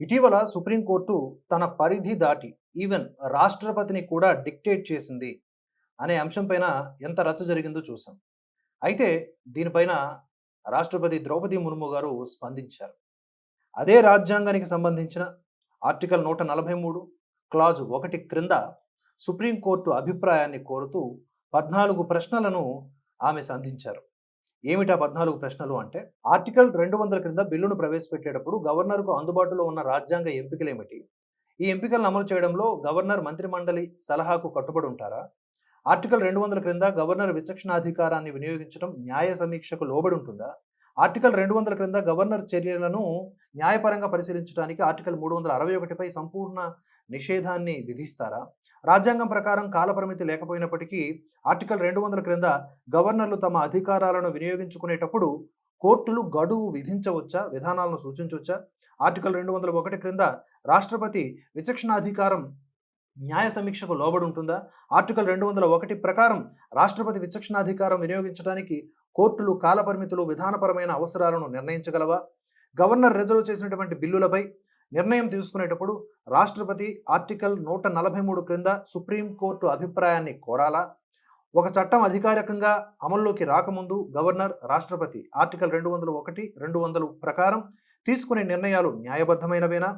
ఇటీవల సుప్రీంకోర్టు తన పరిధి దాటి ఈవెన్ రాష్ట్రపతిని కూడా డిక్టేట్ చేసింది అనే అంశంపైన ఎంత రచ్చ జరిగిందో చూసాం అయితే దీనిపైన రాష్ట్రపతి ద్రౌపది ముర్ము గారు స్పందించారు. అదే రాజ్యాంగానికి సంబంధించిన ఆర్టికల్ నూట నలభై మూడు క్లాజు ఒకటి క్రింద సుప్రీంకోర్టు అభిప్రాయాన్ని కోరుతూ పద్నాలుగు ప్రశ్నలను ఆమె సంధించారు. ఏమిటా పద్నాలుగు ప్రశ్నలు అంటే ఆర్టికల్ రెండు వందల క్రింద బిల్లును ప్రవేశపెట్టేటప్పుడు గవర్నర్కు అందుబాటులో ఉన్న రాజ్యాంగ ఎంపికలు ఏమిటి ఈ ఎంపికలను అమలు చేయడంలో గవర్నర్ మంత్రిమండలి సలహాకు కట్టుబడి ఉంటారా? ఆర్టికల్ రెండు వందల క్రింద గవర్నర్ విచక్షణాధికారాన్ని వినియోగించడం న్యాయ సమీక్షకు లోబడి ఉంటుందా? ఆర్టికల్ రెండు వందల క్రింద గవర్నర్ చర్యలను న్యాయపరంగా పరిశీలించడానికి ఆర్టికల్ మూడు వందల అరవై ఒకటిపై సంపూర్ణ నిషేధాన్ని విధిస్తారా? రాజ్యాంగం ప్రకారం కాలపరిమితి లేకపోయినప్పటికీ ఆర్టికల్ రెండు వందల క్రింద గవర్నర్లు తమ అధికారాలను వినియోగించుకునేటప్పుడు కోర్టులు గడువు విధించవచ్చా? విధానాలను సూచించవచ్చా? ఆర్టికల్ రెండు వందల ఒకటి క్రింద రాష్ట్రపతి విచక్షణాధికారం న్యాయ సమీక్షకు లోబడి ఉంటుందా? ఆర్టికల్ రెండు వందల ఒకటి ప్రకారం రాష్ట్రపతి విచక్షణాధికారం వినియోగించడానికి కోర్టులు కాలపరిమితులు విధానపరమైన అవసరాలను నిర్ణయించగలవా? గవర్నర్ రిజర్వ్ చేసినటువంటి బిల్లులపై నిర్ణయం తీసుకునేటప్పుడు రాష్ట్రపతి ఆర్టికల్ నూట నలభై మూడు క్రింద సుప్రీంకోర్టు అభిప్రాయాన్ని కోరాలా? ఒక చట్టం అధికారికంగా అమల్లోకి రాకముందు గవర్నర్ రాష్ట్రపతి ఆర్టికల్ రెండు వందల ఒకటి రెండు వందలు ప్రకారం తీసుకునే నిర్ణయాలు న్యాయబద్ధమైనవేనా?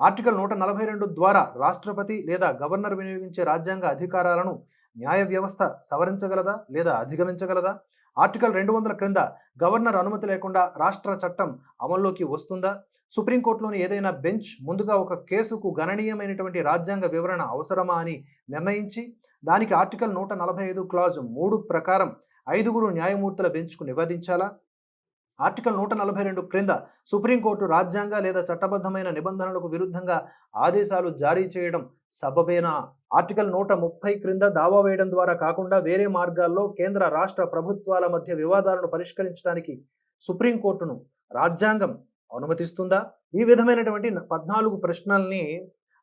ఆర్టికల్ నూట నలభై రెండు ద్వారా రాష్ట్రపతి లేదా గవర్నర్ వినియోగించే రాజ్యాంగ అధికారాలను న్యాయ వ్యవస్థ సవరించగలదా లేదా అధిగమించగలదా? ఆర్టికల్ రెండు వందల క్రింద గవర్నర్ అనుమతి లేకుండా రాష్ట్ర చట్టం అమల్లోకి వస్తుందా? సుప్రీంకోర్టులోని ఏదైనా బెంచ్ ముందుగా ఒక కేసుకు గణనీయమైనటువంటి రాజ్యాంగ వివరణ అవసరమా అని నిర్ణయించి దానికి ఆర్టికల్ నూట నలభై ఐదు క్లాజ్ మూడు ప్రకారం ఐదుగురు న్యాయమూర్తుల బెంచ్కు నివేదించాలా? ఆర్టికల్ నూట నలభై రెండు క్రింద సుప్రీంకోర్టు రాజ్యాంగ లేదా చట్టబద్ధమైన నిబంధనలకు విరుద్ధంగా ఆదేశాలు జారీ చేయడం సబబేనా? ఆర్టికల్ నూట ముప్పై క్రింద దావా వేయడం ద్వారా కాకుండా వేరే మార్గాల్లో కేంద్ర రాష్ట్ర ప్రభుత్వాల మధ్య వివాదాలను పరిష్కరించడానికి సుప్రీంకోర్టును రాజ్యాంగం అనుమతిస్తుందా? ఈ విధమైనటువంటి పద్నాలుగు ప్రశ్నల్ని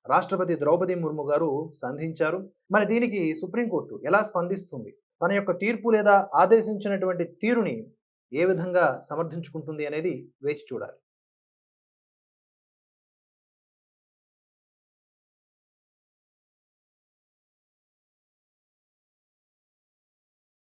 రాష్ట్రపతి ద్రౌపది ముర్ము గారు సంధించారు. మరి దీనికి సుప్రీంకోర్టు ఎలా స్పందిస్తుంది? తన యొక్క తీర్పు లేదా ఆదేశించినటువంటి తీరుని ఏ విధంగా సమర్థించుకుంటుంది అనేది వేచి చూడాలి.